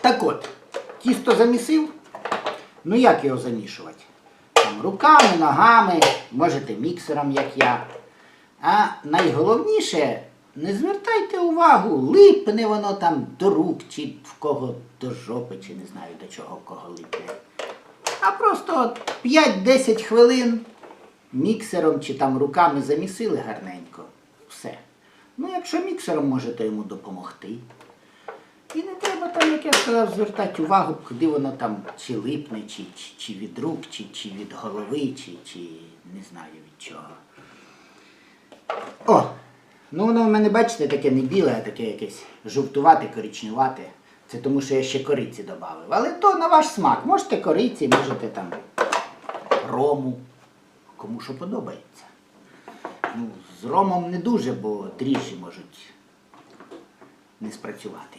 Так от, тісто замісив. Ну як його замішувати? Там, руками, ногами, можете міксером, як я. А найголовніше, не звертайте увагу, липне воно там до рук, чи в кого до жопи, чи не знаю до чого в кого липне. А просто 5-10 хвилин міксером чи там руками замісили гарненько. Все. Ну, якщо міксером можете йому допомогти. І не треба там, як я сказав, звертати увагу, куди воно там чи липне, чи, чи, чи від рук, чи, чи від голови, чи, чи не знаю від чого. О! Ну воно в мене, бачите, таке не біле, а таке якесь жовтувате, коричневате. Це тому, що я ще кориці додав. Але то на ваш смак. Можете кориці, можете там рому. Кому що подобається. Ну, з ромом не дуже, бо дріжджі можуть не спрацювати.